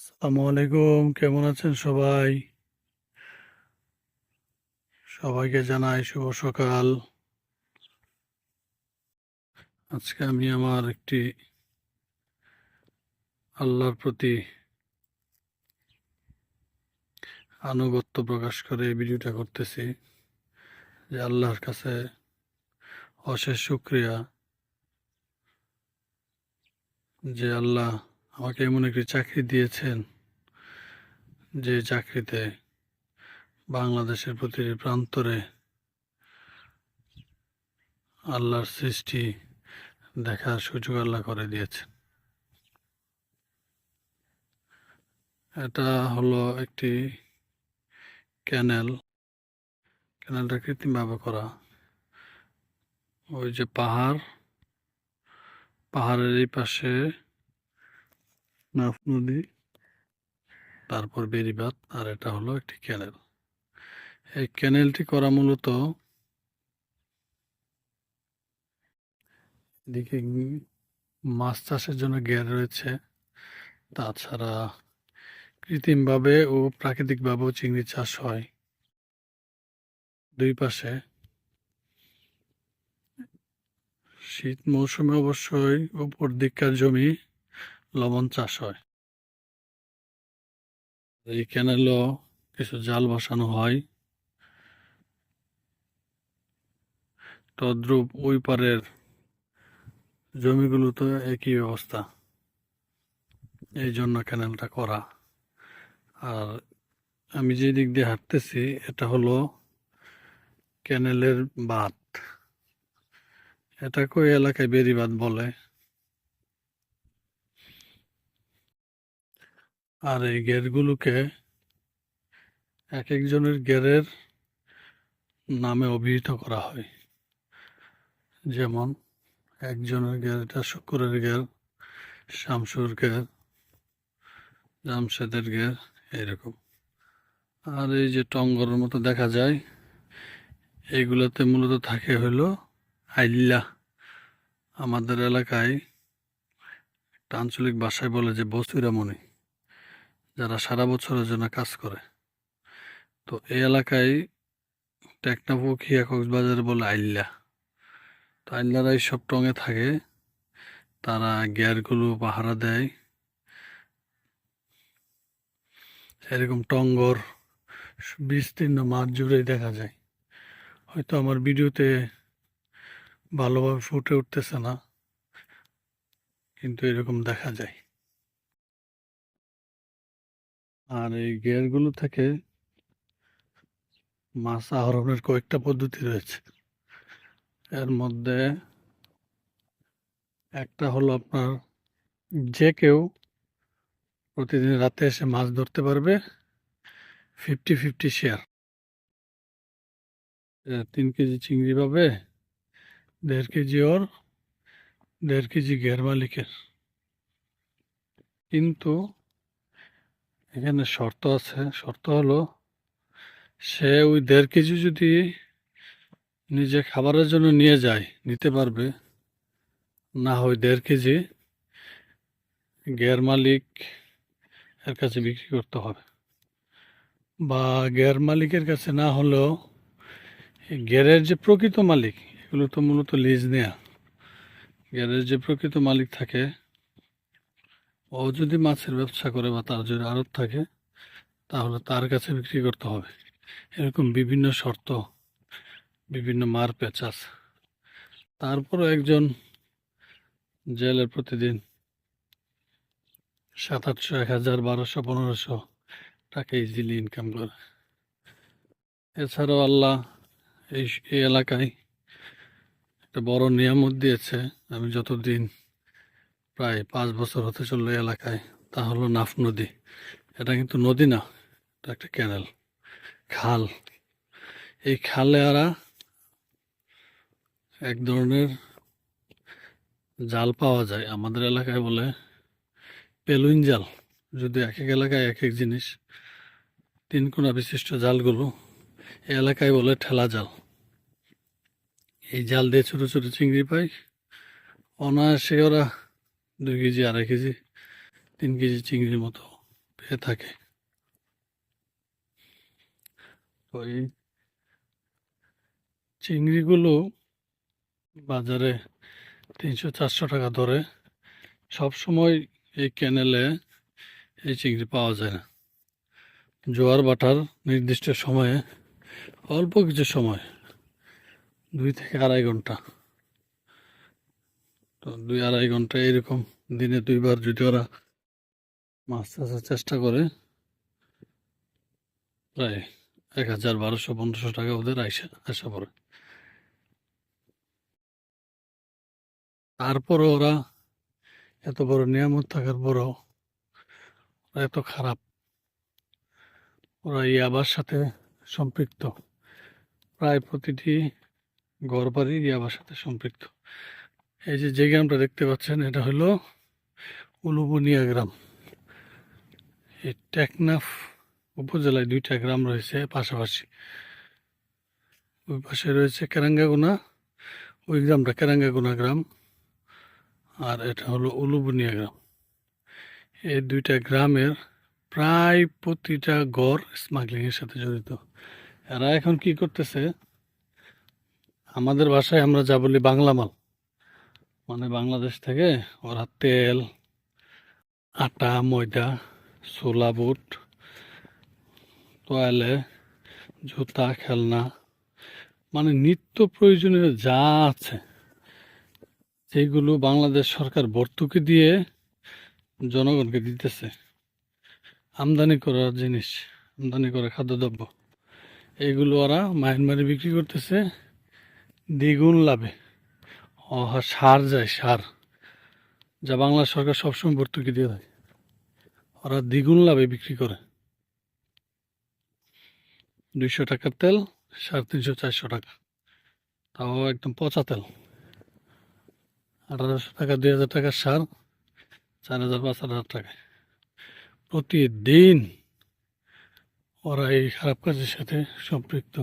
আসসালামু আলাইকুম, কেমন আছেন সবাই? সবাইকে জানাই শুভ সকাল। আজকে আমি আমার একটি আল্লাহর প্রতি আনুগত্য প্রকাশ করে এই ভিডিওটা করতেছি, যে আল্লাহর কাছে অশেষ শুক্রিয়া, যে আল্লাহ আমাকে এমন একটি চাকরি দিয়েছেন যে চাকরিতে বাংলাদেশের প্রতিটি প্রান্তরে আল্লাহর সৃষ্টি দেখার সুযোগ আল্লাহ করে দিয়েছেন। এটা হলো একটি ক্যানেল। ক্যানেলটা কৃত্রিমভাবে করা। ওই যে পাহাড়, পাহাড়ের এই পাশে নাফ নদী। তারপর বেরিবাদ, আর এটা হলো একটি ক্যানেল। এই ক্যানেলটি করা মূলত এদিকে মাছ চাষের জন্য ঘের রয়েছে। তাছাড়া কৃত্রিমভাবে ও প্রাকৃতিকভাবেও চিংড়ি চাষ হয়। দুই পাশে শীত মৌসুমে অবশ্যই উপর দিককার জমি লবণ চাষ হয়। এই ক্যানেলও কিছু জাল বসানো হয়। তদ্রূপ ওই পারের জমিগুলো তো একই অবস্থা এই জন্য ক্যানেলটা করা। আর আমি যে দিক দিয়ে হাঁটতেছি, এটা হলো ক্যানেলের বাঁধ। এটাকে এলাকায় বেরিবাদ বলে। আর এই গেরগুলোকে এক একজনের গেরের নামে অভিহিত করা হয়। যেমন, একজনের গের শুক্রের গের শামসুর গের জামশেদের গের এরকম আর এই যে টঙ্গরের মতো দেখা যায় এইগুলোতে মূলত থাকে হলো আইল্লা। আমাদের এলাকায় একটা আঞ্চলিক ভাষায় বলে যে বস্তিরামণি যারা সারা বছরের জন্য কাজ করে। তো এই এলাকায় টেকনাফুকিয়া কক্সবাজার বলে আইল্লা তো আইল্লারা সব টঙে থাকে। তারা গিয়ারগুলো পাহারা দেয়। এরকম টঙ্গর বিস্তীর্ণ মাঠ জুড়েই দেখা যায়। হয়তো আমার ভিডিওতে ভালোভাবে ফুটে উঠতেছে না, কিন্তু এরকম দেখা যায়। আর এই গিয়ারগুলো থেকে মাছ আহরণের কয়েকটা পদ্ধতি রয়েছে। এর মধ্যে একটা হলো আপনার যে কেউ প্রতিদিন রাতে এসে মাছ ধরতে পারবে, ফিফটি ফিফটি শেয়ার। তিন কেজি চিংড়ি পাবে, দেড় কেজি ওর, দেড় কেজি ঘের মালিকের। কিন্তু এখানে শর্ত আছে। শর্ত হলো, সে ওই দেড় কেজি যদি নিজে খাবারের জন্য নিয়ে যায়, নিতে পারবে, না হয় দেড় কেজি গের মালিক এর কাছে বিক্রি করতে হবে। বা গের মালিকের কাছে না হলেও গেরের যে প্রকৃত মালিক, এগুলো তো মূলত লিজ নেয়া। গেরের যে প্রকৃত মালিক থাকে ও যদি মাছের ব্যবসা করে বা তার যদি আড়ত থাকে, তাহলে তার কাছে বিক্রি করতে হবে। এরকম বিভিন্ন শর্ত, বিভিন্ন মার আছে তারপরও একজন জেলের প্রতিদিন সাত আটশো, এক হাজার, বারোশো, পনেরোশো টাকা ইজিলি ইনকাম করে। এছাড়াও আল্লাহ এই এলাকায় একটা বড় নিয়ামত দিয়েছে, আমি যতদিন প্রায় পাঁচ বছর হতে চলল এলাকায়। তা হলো নাফ নদী। এটা কিন্তু নদী না, এটা একটা ক্যানেল খাল। এই খালে আরা এক ধরনের জাল পাওয়া যায়, আমাদের এলাকায় বলে পেলুইন জাল। যদি এক এক এলাকায় এক এক জিনিস, তিন কোনা বিশিষ্ট জালগুলো, এই এলাকায় বলে ঠেলা জাল। এই জাল দিয়ে ছোটো ছোটো চিংড়ি পাই। অনায়াসে ওরা দুই কেজি, আড়াই কেজি, তিন কেজি চিংড়ির মতো পেয়ে থাকে। তো এই চিংড়িগুলো বাজারে তিনশো, চারশো টাকা ধরে। সব সময় এই ক্যানেলে এই চিংড়ি পাওয়া যায় না। জোয়ার বাটার নির্দিষ্ট সময়ে, অল্প কিছু সময়, দুই থেকে আড়াই ঘণ্টা। দুই আড়াই ঘণ্টা এরকম দিনে দুইবার যদি ওরা মাছ চাষের চেষ্টা করে, প্রায় এক হাজার বারোশো পনেরোশো টাকা ওদের আইসা আসা পড়ে। তারপরও ওরা এত বড় নিয়ামত থাকার পরও ওরা এত খারাপ। ওরা ইয়াবার সাথে সম্পৃক্ত। প্রায় প্রতিটি ঘর বাড়ি ইয়াবার সাথে সম্পৃক্ত। এই যে যে গ্রামটা দেখতে পাচ্ছেন, এটা হলো উলুবনিয়া গ্রাম। এই টেকনাফ উপজেলায় দুইটা গ্রাম রয়েছে পাশাপাশি। ওই পাশে রয়েছে কেরাঙ্গাগুনা, ওই গ্রামটা কেরাঙ্গাগুনা গ্রাম, আর এটা হলো উলুবনিয়া গ্রাম। এই দুইটা গ্রামের প্রায় প্রতিটা গড় স্মাগলিংয়ের সাথে জড়িত। এরা এখন কি করতেছে? আমাদের ভাষায় আমরা যা বলি বাংলা মাল মানে বাংলাদেশ থেকে ওরা তেল, আটা, ময়দা, ছোলা, বুট তোয়ালে জুতা, খেলনা মানে নিত্য প্রয়োজনীয় যা আছে সেইগুলো বাংলাদেশ সরকার ভর্তুকি দিয়ে জনগণকে দিতেছে। আমদানি করার জিনিস, আমদানি করা খাদ্যদ্রব্য এইগুলো ওরা মায়ানমারে বিক্রি করতেছে দ্বিগুণ লাভে। সার যায়, সার, যা বাংলা সরকার সবসময় ভর্তুকি দিয়ে দেয় ওরা দ্বিগুণ লাভে বিক্রি করে। দুইশো টাকার তেল, সাড়ে তিনশো, চারশো টাকা। তাও একদম পচা তেল। আঠারোশো টাকা, দুই হাজার টাকার সার, চার হাজার, পাঁচ হাজার টাকায়। প্রতিদিন ওরা এই খারাপ কাজের সাথে সম্পৃক্ত।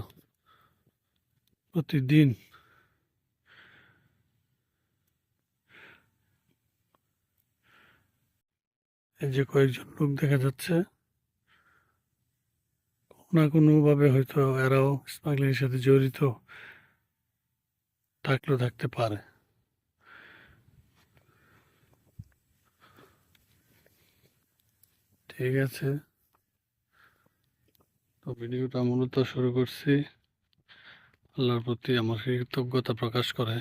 প্রতিদিন এই যে কয়েকজন লোক দেখা যাচ্ছে, কোনো না কোনোভাবে হয়তো এরাও স্মাগলিংয়ের সাথে জড়িত থাকলেও থাকতে পারে। ঠিক আছে। তো ভিডিওটা মূলত শুরু করছি। আল্লাহর প্রতি আমার কৃতজ্ঞতা প্রকাশ করে।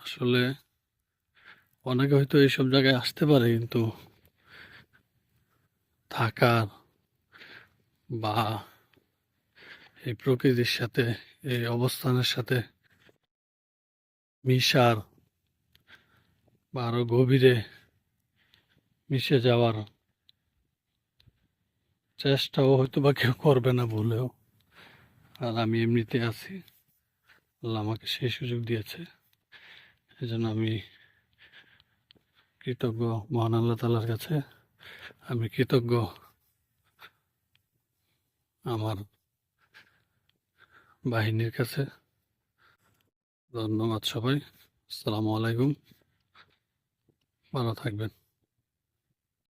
আসলে অনেকে হয়তো এইসব জায়গায় আসতে পারে, কিন্তু থাকার বা এই প্রকৃতির সাথে, এই অবস্থানের সাথে মিশার বা আরও গভীরে মিশে যাওয়ার চেষ্টাও হয়তো বা কেউ করবে না বলেও। আর আমি এমনিতে আছি। আল্লাহ আমাকে সেই সুযোগ দিয়েছে। এই আমি কৃতজ্ঞ মহান আল্লাহ তালার কাছে। আমি কৃতজ্ঞ আমার বাহিনীর কাছে। ধন্যবাদ সবাই। আসসালামু আলাইকুম। ভালো থাকবেন।